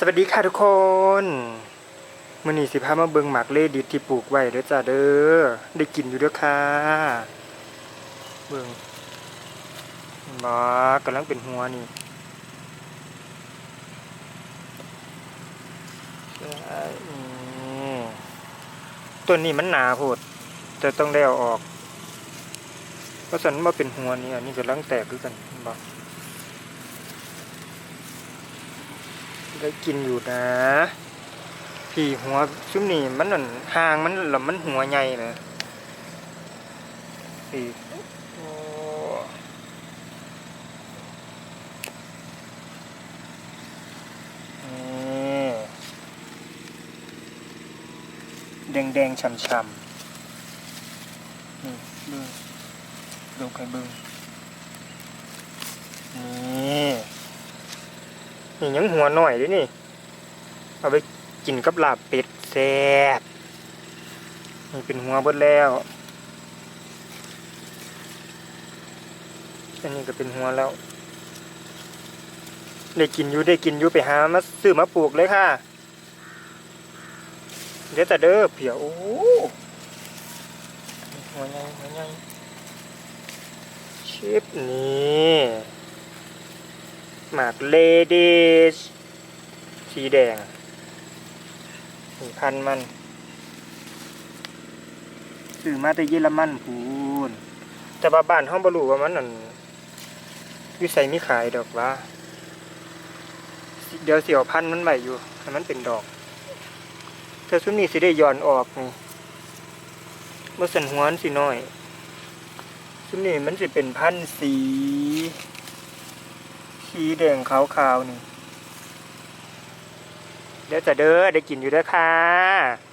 สวัสดีค่ะทุกคนมื่อนี้สิพามาเบิงหมากเล่ดิที่ปลูกไว้เด้อจ้าเด้อได้กินอยู่เด้อค่ะ เบิงบ้ากำลังเป็นหัวนี่ต้นนี้มันหนาโพดจะต้องได้เอาออกเพราะฉะนั้นมาเป็นหัวนี่อันนี้กำลังแตกคือกันเห็น ได้กินอยู่นะพี่หัวซุ้มนี่มันนั่นห่างมันแล้วมันหัวใหญ่นะพี่โอ้นี่แดงแดงๆช่ำๆนี่เบิ้งดูใครเบิ้งนี่ นี่ยังหัวหน่อยด้วยนี่ เอาไปกินกับลาบเป็ดแซ่บนี่เป็นหัวเบิดแล้วอันนี้ก็เป็นหัวแล้ว ได้กินอยู่ได้กินอยู่ไปหามาซื้อมาปลูกเลยค่ะ เดี๋ยวแต่เด้อเผียวโอ้หัวใหญ่หัวใหญ่ชิปนี่ มากเลดิชสีแดงนี่พันมันซื้อมาแต่เยอรมันพูนแต่ว่าบ้านห้องบรูว่ามันนั่นวิสัยมีขายดอกว่า เดี๋ยวเสียวพันมันใหม่อยู่ให้มันเป็นดอกแต่ซุมนี้สิได้ย้อนออกนี่เมื่อสันหัวนสิน้อยซุมนี้มันสิเป็นพันสี สีแดงขาวๆนี่ เดี๋ยวจะเด้อได้กินอยู่ด้อค่ะ